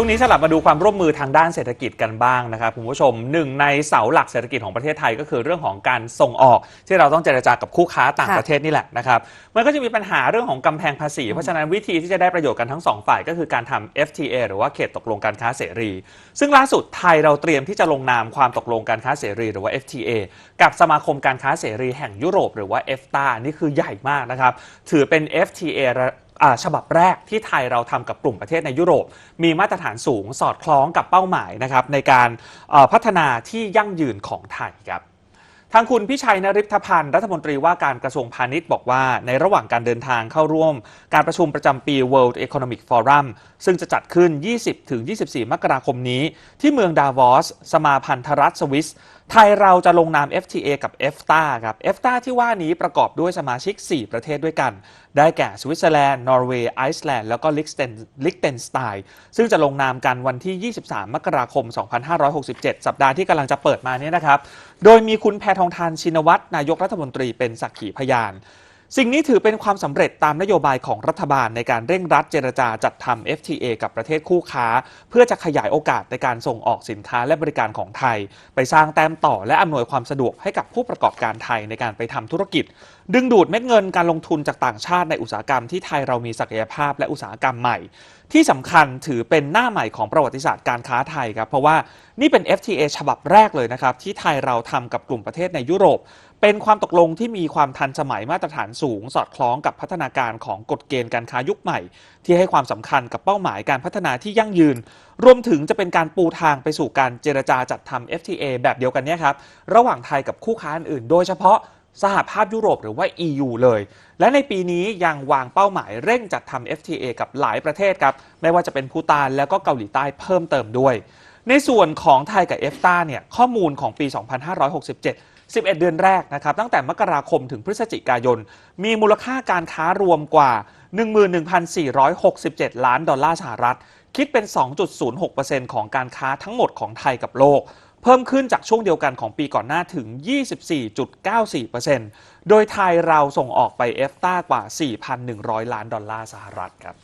ช่วงนี้สลับมาดูความร่วมมือทางด้านเศรษฐกิจกันบ้างนะครับคุณผู้ชมหนึ่งในเสาหลักเศรษฐกิจของประเทศไทยก็คือเรื่องของการส่งออก ที่เราต้องเจรจากับคู่ค้าต่างประเทศนี่แหละนะครับมันก็จะมีปัญหาเรื่องของกำแพงภาษี เพราะฉะนั้นวิธีที่จะได้ประโยชน์กันทั้งสองฝ่ายก็คือการทำ FTA หรือว่าเขตตกลงการค้าเสรี ซึ่งล่าสุดไทยเราเตรียมที่จะลงนามความตกลงการค้าเสรี หรือว่า FTA กับสมาคมการค้าเสรี แห่งยุโรป หรือว่า EFTA นี่คือใหญ่มากนะครับถือเป็น FTA ฉบับแรกที่ไทยเราทำกับกลุ่มประเทศในยุโรป มีมาตรฐานสูงสอดคล้องกับเป้าหมายนะครับในการพัฒนาที่ยั่งยืนของไทยครับทางคุณพิชัยนริพพันธ์รัฐมนตรีว่าการกระทรวงพาณิชย์บอกว่าในระหว่างการเดินทางเข้าร่วม การประชุมประจำปี World Economic Forum ซึ่งจะจัดขึ้น 20-24 มกราคมนี้ ที่เมืองดาวอส สมาพันธรัฐสวิส ไทยเราจะลงนาม FTA กับ EFTA ครับ EFTA ที่ว่านี้ประกอบด้วยสมาชิก 4 ประเทศด้วยกัน ได้แก่สวิตเซอร์แลนด์ นอร์เวย์ ไอซ์แลนด์ แล้วก็ลิกเตนสไตน์ซึ่งจะลงนามกันวันที่ 23 มกราคม 2567 สัปดาห์ที่กำลังจะเปิดมาเนี่ยนะครับ โดยมีคุณแพทองทานชินวัตรนายกรัฐมนตรีเป็นสักขีพยาน สิ่งนี้ถือเป็นความสำเร็จตามนโยบายของรัฐบาลในการเร่งรัดเจรจาจัดทำ FTA กับประเทศคู่ค้า เพื่อจะขยายโอกาสในการส่งออกสินค้าและบริการของไทย ไปสร้างแต้มต่อและอำนวยความสะดวกให้กับผู้ประกอบการไทยในการไปทำธุรกิจ ดึงดูดเม็ดเงินการลงทุนจากต่างชาติในอุตสาหกรรมที่ไทยเรามีศักยภาพและอุตสาหกรรมใหม่ ที่สำคัญถือเป็นหน้าใหม่ของประวัติศาสตร์การค้าไทยครับเพราะว่านี่เป็น FTA ฉบับแรกเลยนะครับที่ไทยเราทำกับกลุ่มประเทศในยุโรป เป็นความตกลงที่มีความทันสมัยมาตรฐานสูง สอดคล้องกับพัฒนาการของกฎเกณฑ์การค้ายุคใหม่ ที่ให้ความสำคัญกับเป้าหมายการพัฒนาที่ยั่งยืน รวมถึงจะเป็นการปูทางไปสู่การเจรจาจัดทำ FTA แบบเดียวกันนี่ยครับ ระหว่างไทยกับคู่ค้าอื่นๆโดยเฉพาะสหภาพยุโรปหรือว่า EU เลย และในปีนี้ยังวางเป้าหมายเร่งจัดทำ FTA กับหลายประเทศครับ ไม่ว่าจะเป็นภูตานแล้วก็เกาหลีใต้เพิ่มเติมด้วย ในส่วนของไทยกับเอฟตาเนี่ยข้อมูลของปี 2567 11 เดือนแรกนะครับตั้งแต่มกราคมถึงพฤศจิกายน มีมูลค่าการค้ารวมกว่า 11,467 ล้านดอลลาร์สหรัฐ คิดเป็น 2.06%ของการค้าทั้งหมดของไทยกับโลก เพิ่มขึ้นจากช่วงเดียวกันของปีก่อนหน้าถึง 24.94%โดยไทยเราส่งออกไปเอฟตากว่า 4,100 ล้านดอลลาร์สหรัฐครับ